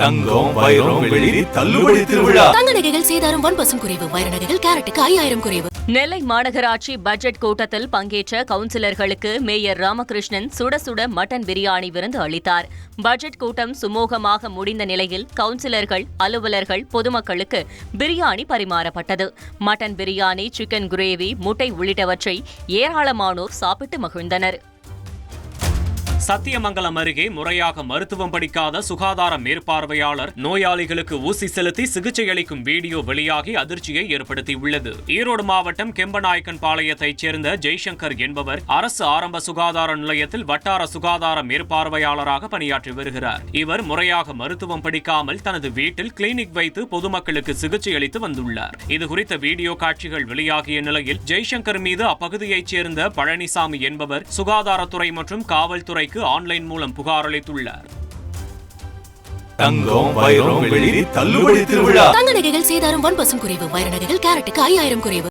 தங்கம் வைரம் வெள்ளி தள்ளுபடி திருவிழா. தங்க நகைகள் சேதாரம் ஒன் பர்சன்ட் குறைவு. வைர நகைகள் கேரட்டுக்கு ஐயாயிரம் குறைவு. நெல்லை மாநகராட்சி பட்ஜெட் கூட்டத்தில் பங்கேற்ற கவுன்சிலர்களுக்கு மேயர் ராமகிருஷ்ணன் சுட சுட மட்டன் பிரியாணி விருந்து அளித்தார். பட்ஜெட் கூட்டம் சுமூகமாக முடிந்த நிலையில் கவுன்சிலர்கள் அலுவலர்கள் பொதுமக்களுக்கு பிரியாணி பரிமாறப்பட்டது. மட்டன் பிரியாணி சிக்கன் கிரேவி முட்டை உள்ளிட்டவற்றை ஏராளமானோர் சாப்பிட்டு மகிழ்ந்தனர். சத்தியமங்கலம் அருகே முறையாக மருத்துவம் படிக்காத சுகாதார மேற்பார்வையாளர் நோயாளிகளுக்கு ஊசி செலுத்தி சிகிச்சை அளிக்கும் வீடியோ வெளியாகி அதிர்ச்சியை ஏற்படுத்தியுள்ளது. ஈரோடு மாவட்டம் கெம்பநாயக்கன் பாளையத்தைச் சேர்ந்த ஜெய்சங்கர் என்பவர் அரசு ஆரம்ப சுகாதார நிலையத்தில் வட்டார சுகாதார மேற்பார்வையாளராக பணியாற்றி வருகிறார். இவர் முறையாக மருத்துவம் படிக்காமல் தனது வீட்டில் கிளினிக் வைத்து பொதுமக்களுக்கு சிகிச்சை அளித்து வந்துள்ளார். இது குறித்த வீடியோ காட்சிகள் வெளியாகிய நிலையில் ஜெய்சங்கர் மீது அப்பகுதியைச் சேர்ந்த பழனிசாமி என்பவர் சுகாதாரத்துறை மற்றும் காவல்துறை காவல்துறைக்கு ஆன்லைன் மூலம் புகார் அளித்துள்ளார். தங்கம் வைரம் வெள்ளி தள்ளுபடி திருவிழா. தங்க நகைகள் சேதாரம் ஒன் பர்சன்ட் குறைவு வைர நகைகள் கேரட்டுக்கு ஐயாயிரம் குறைவு.